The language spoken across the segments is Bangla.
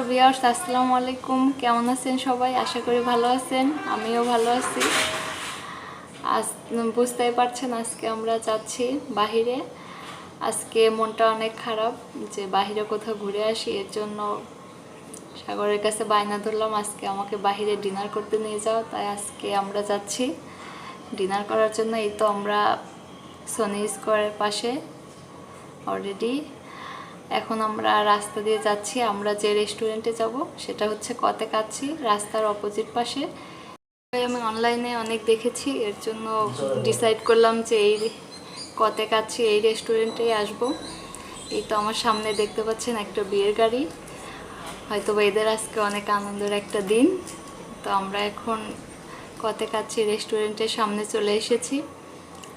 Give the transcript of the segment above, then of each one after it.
হ্যালো বিয়ার্স আসসালামু আলাইকুম। কেমন আছেন সবাই? আশা করি ভালো আছেন। আমিও ভালো আছি। আজ বুঝতেই পারছেন আজকে আমরা যাচ্ছি বাহিরে। আজকে মনটা অনেক খারাপ যে বাহিরে কোথাও ঘুরে আসি, এর জন্য সাগরের কাছে বায়না ধরলাম, আজকে আমাকে বাহিরে ডিনার করতে নিয়ে যাও। তাই আজকে আমরা যাচ্ছি ডিনার করার জন্য। এই তো আমরা সনি স্কোয়ারের পাশে অলরেডি এখন আমরা রাস্তা দিয়ে যাচ্ছি, আমরা যে রেস্টুরেন্টে যাব, সেটা হচ্ছে কতে কাচ্ছি রাস্তার অপোজিট পাশে। আমি অনলাইনে অনেক দেখেছি, এর জন্য ডিসাইড করলাম যে এই কতে কাচ্ছি এই রেস্টুরেন্টেই আসব। এই তো আমার সামনে দেখতে পাচ্ছেন একটা বিয়ের গাড়ি। হয়তো এদের আজকে অনেক আনন্দের একটা দিন। তো আমরা এখন কতে কাচ্ছি রেস্টুরেন্টের সামনে চলে এসেছি।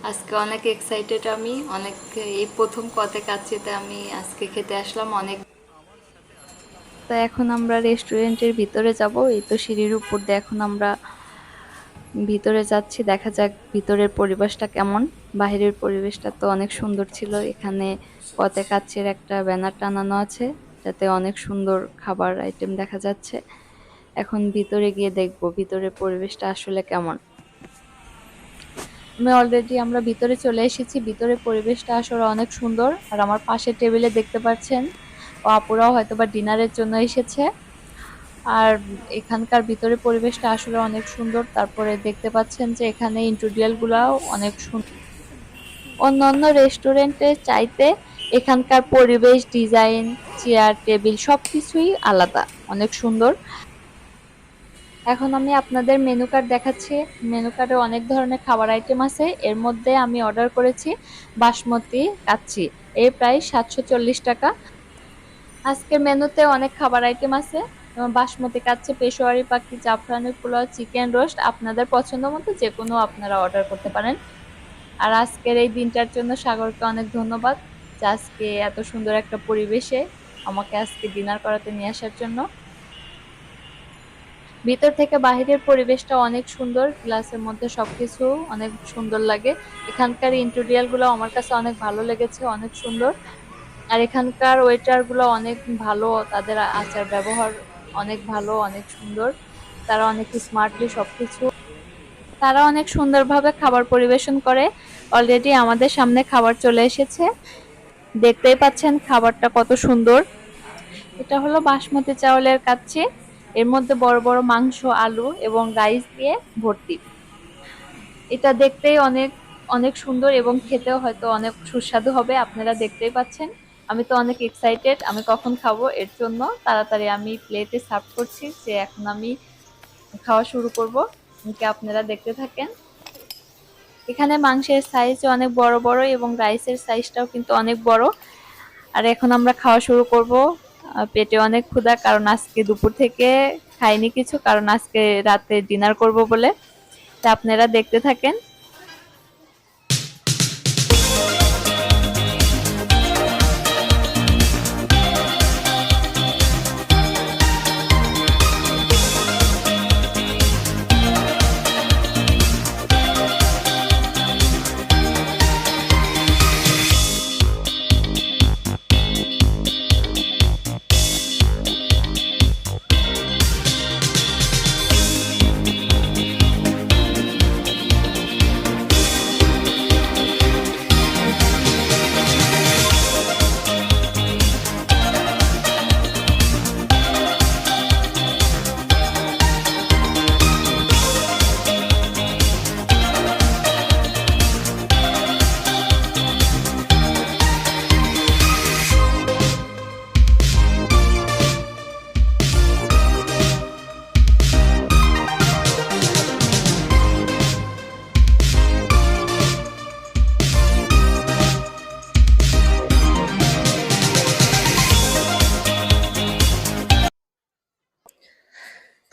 আজকে অনেক এক্সাইটেড আমি, অনেক, এই প্রথম কতে কাচ্ছিতে আমি আজকে খেতে আসলাম অনেক। তো এখন আমরা রেস্টুরেন্টের ভিতরে যাব, এই তো সিঁড়ির উপর দিয়ে এখন আমরা ভিতরে যাচ্ছি, দেখা যাক ভিতরের পরিবেশটা কেমন। বাইরের পরিবেশটা তো অনেক সুন্দর ছিল, এখানে কতে কাচ্ছের একটা ব্যানার টানানো আছে, যাতে অনেক সুন্দর খাবার আইটেম দেখা যাচ্ছে। এখন ভিতরে গিয়ে দেখব, ভিতরের পরিবেশটা আসলে কেমন। অলরেডি আমরা ভিতরে চলে এসেছি। ভিতরে পরিবেশটা আসলে অনেক সুন্দর। আর আমার পাশের টেবিলে দেখতে পাচ্ছেন ও আপুরাও হয়তো বা ডিনারের জন্য এসেছে। আর এখানকার ভিতরে পরিবেশটা আসলে অনেক সুন্দর। তারপরে দেখতে পাচ্ছেন যে এখানে ইন্টেরিয়ালগুলাও অনেক সুন্দর অন্যান্য রেস্টুরেন্টের চাইতে এখানকার পরিবেশ ডিজাইন চেয়ার টেবিল সব কিছুই আলাদা, অনেক সুন্দর। এখন আমি আপনাদের মেনু কার্ড দেখাচ্ছি। মেনু কার্ডে অনেক ধরনের খাবার আইটেম আছে। এর মধ্যে আমি অর্ডার করেছি বাসমতি কাচ্ছি এর প্রায় সাতশো চল্লিশ টাকা। আজকের মেনুতে অনেক খাবার আইটেম আছে। যেমন বাসমতি কাচ্চি, পেশোয়ারি পাখি, জাফরানি পোলাও চিকেন রোস্ট আপনাদের পছন্দ মতো যে কোনো আপনারা অর্ডার করতে পারেন। আর আজকের এই দিনটার জন্য সাগরকে অনেক ধন্যবাদ যে আজকে এত সুন্দর একটা পরিবেশে আমাকে আজকে ডিনার করাতে নিয়ে আসার জন্য। ভিতর থেকে বাহিরের পরিবেশটা অনেক সুন্দর গ্লাসের মধ্যে সবকিছু অনেক সুন্দর লাগে। এখানকার ইন্টেরিয়ালগুলো আমার কাছে অনেক ভালো লেগেছে, অনেক সুন্দর। আর এখানকার ওয়েটারগুলো অনেক ভালো, তাদের আচার ব্যবহার অনেক ভালো, অনেক সুন্দর। তারা অনেক স্মার্টলি সবকিছু। তারা অনেক সুন্দরভাবে খাবার পরিবেশন করে। অলরেডি আমাদের সামনে খাবার চলে এসেছে। দেখতেই পাচ্ছেন খাবারটা কত সুন্দর। এটা হলো বাসমতি চাউলের কাচ্চি। এর মধ্যে বড় বড় মাংস, আলু এবং রাইস দিয়ে ভর্তি। এটা দেখতেই অনেক অনেক সুন্দর এবং খেতেও হয়তো অনেক সুস্বাদু হবে, আপনারা দেখতেই পাচ্ছেন। আমি তো অনেক এক্সাইটেড আমি কখন খাব এর জন্য। তাড়াতাড়ি আমি প্লেটে সার্ভ করছি, যে এখন আমি খাওয়া শুরু করব। কি আপনারা দেখতে থাকেন। এখানে মাংসের সাইজ অনেক বড় বড় এবং রাইসের সাইজটাও কিন্তু অনেক বড়। আর এখন আমরা খাওয়া শুরু করব। পেটে অনেক ক্ষুধা, কারণ আজকে দুপুর থেকে খাইনি কিছু, কারণ আজকে রাতে ডিনার করব বলে। তা আপনারা দেখতে থাকেন।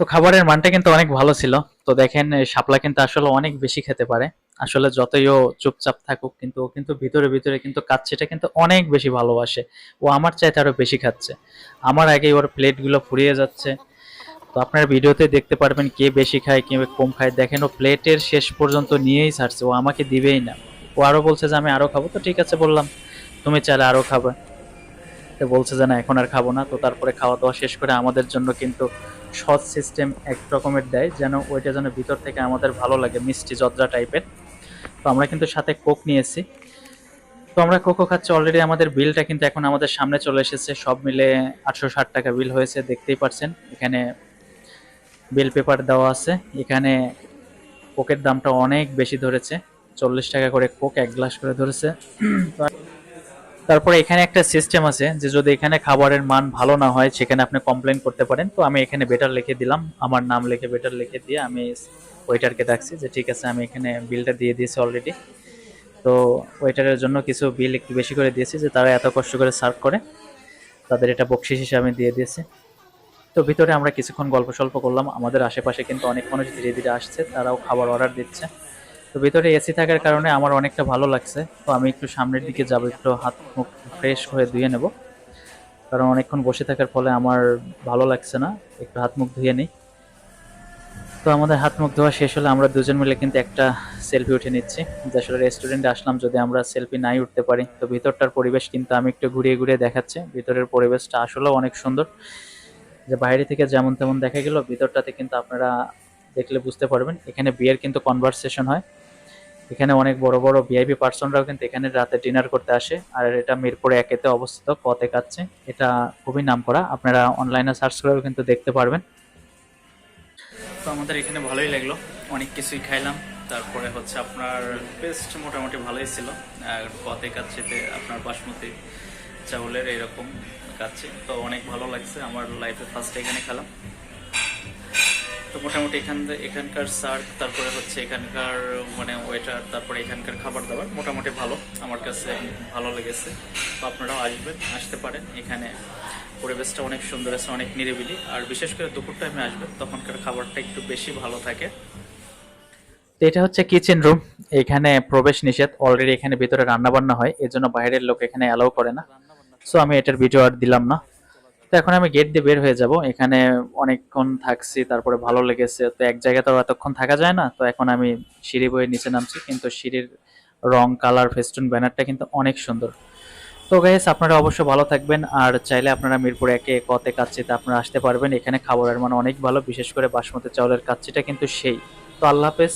তো খাবারের মানটা কিন্তু অনেক ভালো ছিল। তো দেখেন শাপলা কিন্তু আসলে অনেক বেশি খেতে পারে। আসলে যতই ও চুপচাপ থাকুক কিন্তু ও কিন্তু ভিতরে ভিতরে কিন্তু কাচ্ছিটা কিন্তু অনেক বেশি ভালোবাসে। ও আমার চাইতে আরও বেশি খাচ্ছে। আমার আগে ওর প্লেটগুলো ফুরিয়ে যাচ্ছে। তো আপনার ভিডিওতে দেখতে পারবেন কে বেশি খায়, কে কম খায়। দেখেন, ও প্লেটের শেষ পর্যন্ত নিয়েই ছাড়ছে। ও আমাকে দিবেই না। ও আরও বলছে যে, আমি আরও খাব। তো ঠিক আছে বললাম। তুমি চাইলে আরও খাবে। তো বলছে যে, না, এখন আর খাব না। তো তারপরে খাওয়া দাওয়া শেষ করে আমাদের জন্য কিন্তু সস সিস্টেম এক রকমের দেয়, যেন ওইটা যেন ভিতর থেকে আমাদের ভালো লাগে, মিষ্টি জর্দা টাইপের। তো আমরা কিন্তু সাথে কোক নিয়েছি। তো আমরা কোকো খাচ্ছি অলরেডি আমাদের বিলটা কিন্তু এখন আমাদের সামনে চলে এসেছে। সব মিলে আটশো ষাট টাকা বিল হয়েছে, দেখতেই পারছেন। এখানে বিল পেপার দেওয়া আছে। এখানে কোকের দামটা অনেক বেশি ধরেছে। চল্লিশ টাকা করে কোক এক গ্লাস করে ধরেছে। তারপরে এখানে একটা সিস্টেম আছে যে যদি এখানে খাবারের মান ভালো না হয়, সেখানে আপনি কমপ্লেন করতে পারেন। তো আমি এখানে বেটার লিখে দিলাম। আমার নাম লিখে বেটার লিখে দিয়ে আমি ওয়েটারকে ডাকছি যে, ঠিক আছে, আমি এখানে বিলটা দিয়ে দিয়েছি অলরেডি তো ওয়েটারের জন্য কিছু বিল একটু বেশি করে দিয়েছি যে, তারা এত কষ্ট করে সার্ভ করে। তাদের এটা বকশিস হিসেবে আমি দিয়ে দিয়েছি। তো ভিতরে আমরা কিছুক্ষণ গল্প সল্প করলাম। আমাদের আশেপাশে কিন্তু অনেক মানুষ ধীরে ধীরে আসছে। তারাও খাবার অর্ডার দিচ্ছে। তো ভিতরে এসি থাকার কারণে আমার অনেকটা ভালো লাগছে। তো আমি একটু সামনের দিকে যাব, একটু হাত মুখ ফ্রেশ হয়ে ধুয়ে নেব। কারণ অনেকক্ষণ বসে থাকার ফলে আমার ভালো লাগছে না, একটু হাত মুখ ধুয়ে নিই। তো আমাদের হাত মুখ ধোয়া শেষ হলে আমরা দুজন মিলে কিন্তু একটা সেলফি উঠে নিচ্ছি। যে আসলে রেস্টুরেন্টে আসলাম যদি আমরা সেলফি নাই উঠতে পারি। তো ভিতরটার পরিবেশ কিন্তু আমি একটু ঘুরিয়ে ঘুরিয়ে দেখাচ্ছি। ভিতরের পরিবেশটা আসলেও অনেক সুন্দর। যে বাইরে থেকে যেমন তেমন দেখা গেল, ভিতরটাতে কিন্তু আপনারা দেখলে বুঝতে পারবেন। এখানে বিয়ের কিন্তু কনভারসেশন হয়। এখানে অনেক বড় বড় ভিআইপি পার্সনরাও কিন্তু এখানে রাতে ডিনার করতে আসে। আর এটা মিরপুরে একেতে অবস্থিত কতে কাচ্ছে এটা খুবই নাম করা আপনারা অনলাইনে সার্চ করেও কিন্তু দেখতে পারবেন। তো আমাদের এখানে ভালোই লাগল। অনেক কিছুই খাইলাম। তারপরে হচ্ছে আপনার বেস্ট মোটামুটি ভালোই ছিল। আর কতে কাচ্ছিতে আপনার বাসমতি চাউলের এরকম কাচ্ছি তো অনেক ভালো লাগছে। আমার লাইফে ফার্স্ট এখানে খেলাম। তো মোটামুটি এখান এখানকার সার্ভ তারপরে হচ্ছে এখানকার মানে ওয়েটার, তারপরে এখানকার খাবার দাবার মোটামুটি ভালো। আমার কাছে ভালো লেগেছে। তো আপনারাও আসবেন, আসতে পারেন। এখানে পরিবেশটা অনেক সুন্দর আছে, অনেক নিরিবিলি। আর বিশেষ করে দুপুর টাইমে আসবেন, তখনকার খাবারটা একটু বেশি ভালো থাকে। তো এটা হচ্ছে কিচেন রুম এখানে প্রবেশ নিষেধ। অলরেডি এখানে ভিতরে রান্না বান্না হয়। এজন্য বাইরের লোক এখানে অ্যালাউ করে না। সো আমি এটার ভিডিও আর দিলাম না। তো এখন আমি গেট দিয়ে বের হয়ে যাব। এখানে অনেকক্ষণ থাকছি, তারপরে ভালো লেগেছে। তো এক জায়গায় তো এতক্ষণ থাকা যায় না। তো এখন আমি সিঁড়ি বয়ে নিচে নামছি, কিন্তু সিঁড়ির রং কালার ফেস্টুন ব্যানারটা কিন্তু অনেক সুন্দর। তো গাইস আপনারা অবশ্যই ভালো থাকবেন। আর চাইলে আপনারা মিরপুর একে কতে কাচ্ছিতে আপনারা আসতে পারবেন। এখানে খাবারের মান অনেক ভালো, বিশেষ করে বাসমতি চাউলের কাচ্ছিটা কিন্তু সেই। তো আল্লাহ হাফেজ